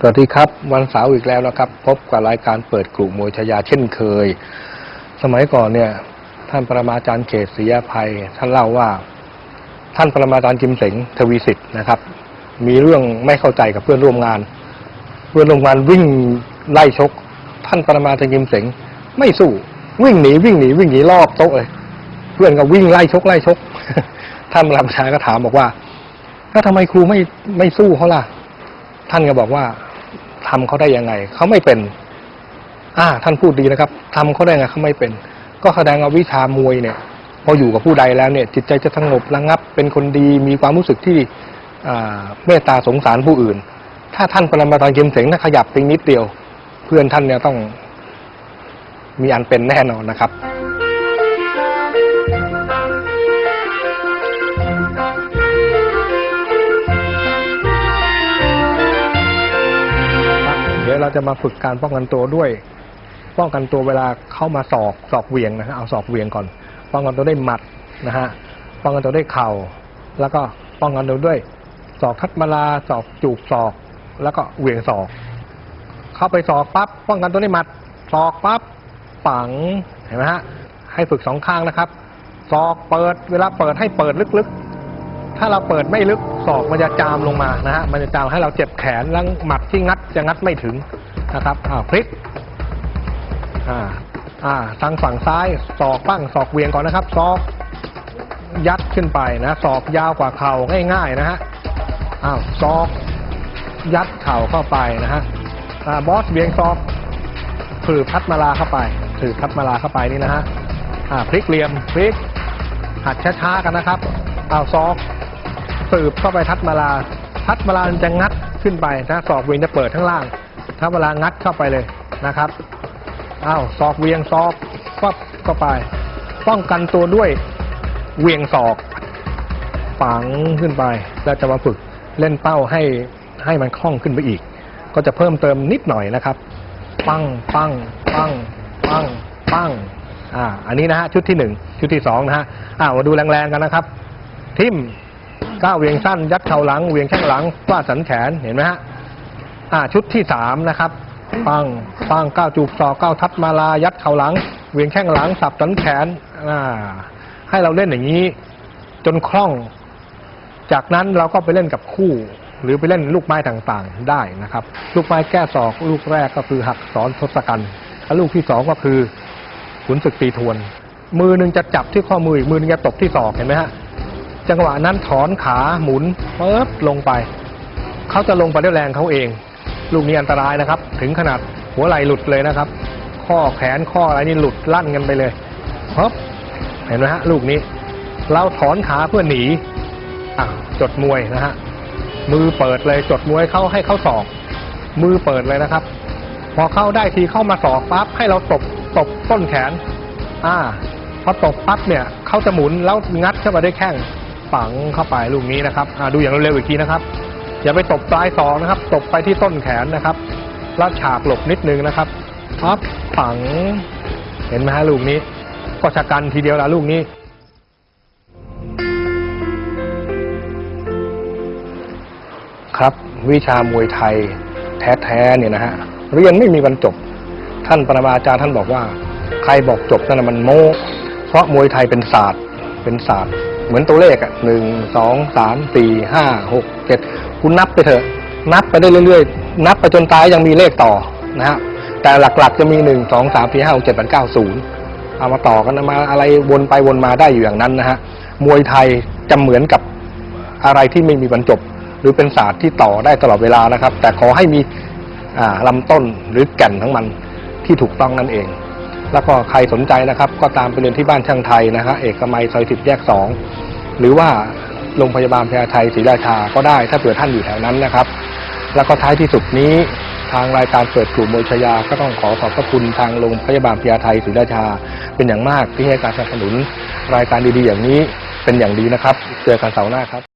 สวัสดีครับวันเสาร์อีกแล้วนะครับ พบกับรายการเปิดกลุ่มมวยชายาเช่นเคย สมัยก่อนเนี่ย ท่านปรมาจารย์เขตศรียภัย ท่านเล่าว่า ท่านปรมาจารย์จิมเสงทวีสิทธิ์นะครับ มีเรื่องไม่เข้าใจกับเพื่อนร่วมงาน เพื่อนร่วมงานวิ่งไล่ชก ท่านปรมาจารย์จิมเสงไม่สู้วิ่งหนีวิ่งหนีวิ่งหนีรอบโต๊ะเลยเพื่อนก็วิ่งไล่ชกไล่ชก ท่านปรมาจารย์ก็ถามบอกว่าแล้วทำไมครูไม่ไม่สู้เขาล่ะ ท่านก็บอกว่า ทำเขาได้ยังไงเขาไม่เป็นอ่าท่านพูดดีนะครับทำเขาได้ไงเขาไม่เป็น ก็แสดงเอาวิชามวยเนี่ย พออยู่กับผู้ใดแล้วเนี่ย จิตใจจะสงบระงับ เป็นคนดีมีความรู้สึกที่เมตตาสงสารผู้อื่น ถ้าท่านปรมาจารย์เกมเสงถ้าขยับไปนิดเดียว เพื่อนท่านเนี่ยต้องมีอันเป็นแน่นอนนะครับ จะมาฝึกการป้องกันตัวด้วย ป้องกันตัวเวลาเข้ามาศอกศอกเวียงนะฮะเอาศอกเวียงก่อน ป้องกันตัวด้วยหมัดนะฮะป้องกันตัวด้วยเข่า แล้วก็ป้องกันตัวด้วยศอกทัดมาลาศอกจูบศอก แล้วก็เวียงศอก เข้าไปศอกปั๊บป้องกันตัวด้วยหมัดศอกปั๊บปังเห็นไหมฮะให้ฝึกสองข้างนะครับศอกเปิดเวลาเปิดให้เปิดลึกๆ ถ้าเราเปิดไม่ลึกศอกมันจะจามลงมานะฮะมันจะจามให้เราเจ็บแขนแล้วหมัดที่งัดจะงัดไม่ถึงนะครับอ่าพลิกอ่าอ่าทางฝั่งซ้ายศอกปั้งศอกเวียงก่อนนะครับศอกยัดขึ้นไปนะศอกยาวกว่าเข่าง่ายๆนะฮะอ้าวศอกยัดเข่าเข้าไปนะฮะอ่าบอสเบียงศอกถือพัดมาลาเข้าไปถือพัดมาลาเข้าไปนี่นะฮะอ่าพลิกเหลี่ยมพลิกหัดช้าๆกันนะครับเอาวซอก สืบเข้าไปทัดมาลา ทัดมาลาจะงัดขึ้นไปนะศอกเวียงจะเปิดข้างล่างถ้าเวลางัดเข้าไปเลยนะครับอ้าวศอกเวียงศอกปั๊บเข้าไป ป้องกันตัวด้วยเวียงศอก ฝังขึ้นไปแล้วจะมาฝึกเล่นเป้าให้ให้มันคล่องขึ้นไปอีก ก็จะเพิ่มเติมนิดหน่อยนะครับ ปังปังปังปังปังอ่าอันนี้นะฮะชุดที่หนึ่งชุดที่สองนะฮะอ่ามาดูแรงๆกันนะครับ ทิม ก้าวเวียงสั้น ยัดเข่าหลัง เวียงข้างหลังฟาดสันแขนเห็นไหมฮะอ่าชุดที่สามนะครับปังปังก้าวจูบศอกก้าวทัดมาลายัดเข่าหลัง เวียงแข้งหลังสับสันแขนอ่าให้เราเล่นอย่างนี้ จนคล่อง จากนั้นเราก็ไปเล่นกับคู่ หรือไปเล่นลูกไม้ต่างๆได้นะครับ ลูกไม้แก้ศอกลูกแรกก็คือหักสอนทศกัณฐ์และลูกที่สองก็คือขุนศึกตีทวน มือหนึ่งจะจับที่ข้อมืออีกมือหนึงจะตบที่ศอกเห็นไหมฮะ จังหวะนั้นถอนขาหมุนปึ๊บลงไป เขาจะลงไปด้วยแรงเขาเอง ลูกนี้อันตรายนะครับ ถึงขนาดหัวไหล่หลุดเลยนะครับ ข้อแขนข้ออะไรนี่หลุดลั่นกันไปเลยปึ๊บเห็นไหมฮะลูกนี้ เราถอนขาเพื่อหนีอะจดมวยนะฮะมือเปิดเลยจดมวยเข้าให้เข้าศอก มือเปิดเลยนะครับ พอเข้าได้ทีเข้ามาศอกปั๊บให้เราตบตบต้นแขน อ่าพอตบปั๊บเนี่ยเขาจะหมุนแล้วงัดเข้าไปได้วยแข้ง ฝังเข้าไปลูกนี้นะครับอ่าดูอย่างเร็วๆอีกทีนะครับ อย่าไปตบปลายศอกนะครับ ตบไปที่ต้นแขนนะครับแล้วฉากหลบนิดนึงนะครับปั๊บฝัง เห็นไหมฮะลูกนี้ก็ชะกันทีเดียวละลูกนี้ครับวิชามวยไทยแท้ๆเนี่ยนะฮะเรียนไม่มีวันจบ ท่านปรมาจารย์ท่านบอกว่า ใครบอกจบนั่นนะมันโม้เพราะมวยไทยเป็นศาสตร์เป็นศาสตร์ เหมือนตัวเลขอะหนึ่งสองสามสี่ห้าหกเจ็ดคุณนับไปเถอะ นับไปได้เรื่อยๆ นับไปจนตายยังมีเลขต่อนะฮะแต่หลักๆจะมีหนึ่งสองสามสี่ห้าหกเจ็ดแปดเก้าศูนย์เอามาต่อกันมาอะไรวนไปวนมาได้อยู่อย่างนั้นนะฮะมวยไทยจะเหมือนกับอะไรที่ไม่มีบรรจบ หรือเป็นศาสตร์ที่ต่อได้ตลอดเวลานะครับ แต่ขอให้มีลำต้นหรือแก่นของมันที่ถูกต้องนั่นเอง แล้วก็ใครสนใจนะครับ ก็ตามไปเรียนที่บ้านช่างไทยนะฮะเอกมัยซอยสิบแยกสองหรือว่าโรงพยาบาลพญาไทศรีราชาก็ได้ถ้าเผื่อท่านอยู่แถวนั้นนะครับ แล้วก็ท้ายที่สุดนี้ทางรายการเปิดกลุ่มมวยชยา ก็ต้องขอขอบพระคุณทางโรงพยาบาลพญาไทศรีราชา เป็นอย่างมากที่ให้การสนับสนุนรายการดีๆ อย่างนี้เป็นอย่างดีนะครับ เจอกันเสาร์หน้าครับ